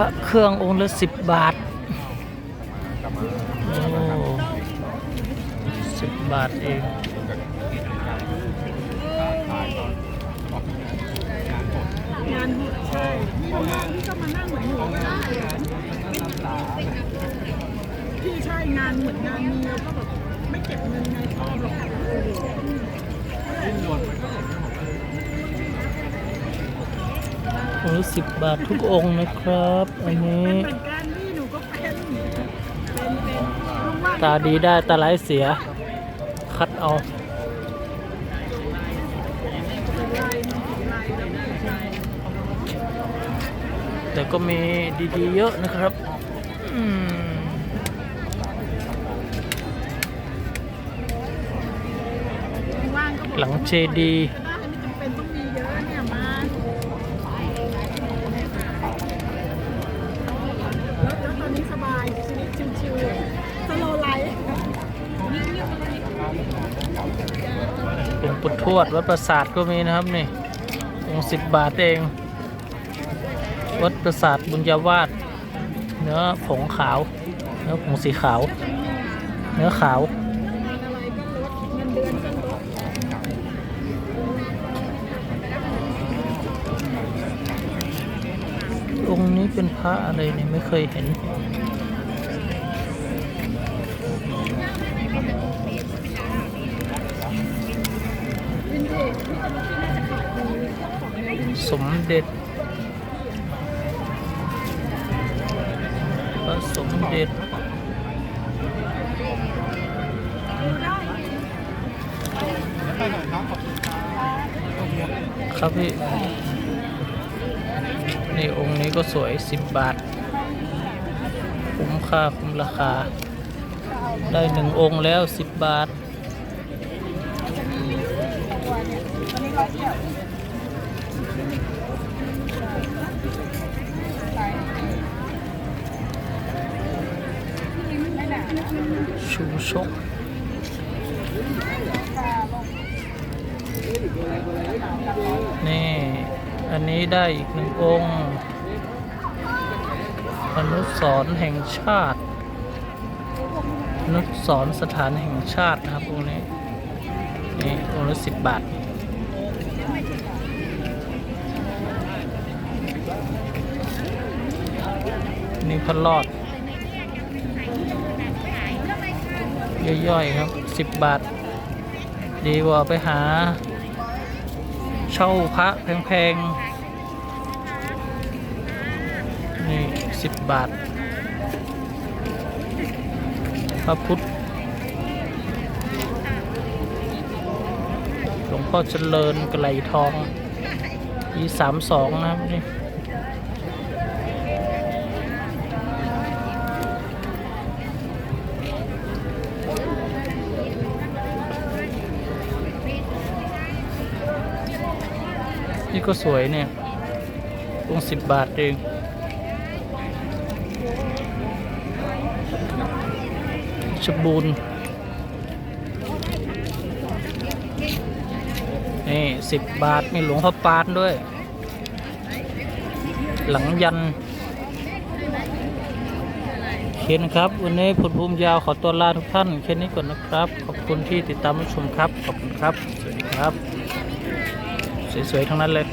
ระเครื่ององค์ละสิบบาทโอ้สิบบาทเองงานบุญใช่นี่เรานั่งนี่ก็มานั่งเหมือนหนูพี่ใช่งานเหมือนงานมีเราก็แบบ องค์สิบบาททุกองค์นะครับ อันนี้เหมือนกันนี่หนูก็เป็นเป็นเป็นลุงว่าตาดีได้ตาร้ายเสีย คัดเอา แต่ก็มีดีๆเยอะนะครับอืมว่างก็บอกหลังเจดีย์ หลวงปู่ทวดวัดประสาทก็มีนะครับนี่องค์สิบบาทเอง วัดประสาทบุญญาวาสเนื้อผงขาว เนื้อผงสีขาว เนื้อขาวองค์นี้เป็นพระอะไรเนี่ยไม่เคยเห็น สมเด็จพระสมเด็จครับพี่ นี่องค์นี้ก็สวยสิบบาท คุ้มค่าคุ้มราคา ได้หนึ่งองค์แล้วสิบบาท ชูชกนี่ อันนี้ได้อีกหนึ่งองค์อนุสรแห่งชาติอนุสรสถานแห่งชาตินะครับองค์นี้นี่องค์ละสิบบาท นี่พระรอด ย่อยๆครับสิบบาท ดีกว่าไปหา เช่าพระแพงๆ นี่สิบบาท พระพุทธหลวงพ่อเจริญกระไหลทองปีสามสองนะครับนี่ นี่ก็สวยเนี่ยองสิบบาทเอง ชบูรณ์นี่สิบบาท มีหลวงพ่อปานด้วย หลังยันเคนครับ วันนี้ผลภูมิยาวขอตัวลาทุกท่านแค่นี้ก่อนนะครับ ขอบคุณที่ติดตามรับชมครับ ขอบคุณครับ สวัสดีครับ สวยๆทั้งนั้นเลย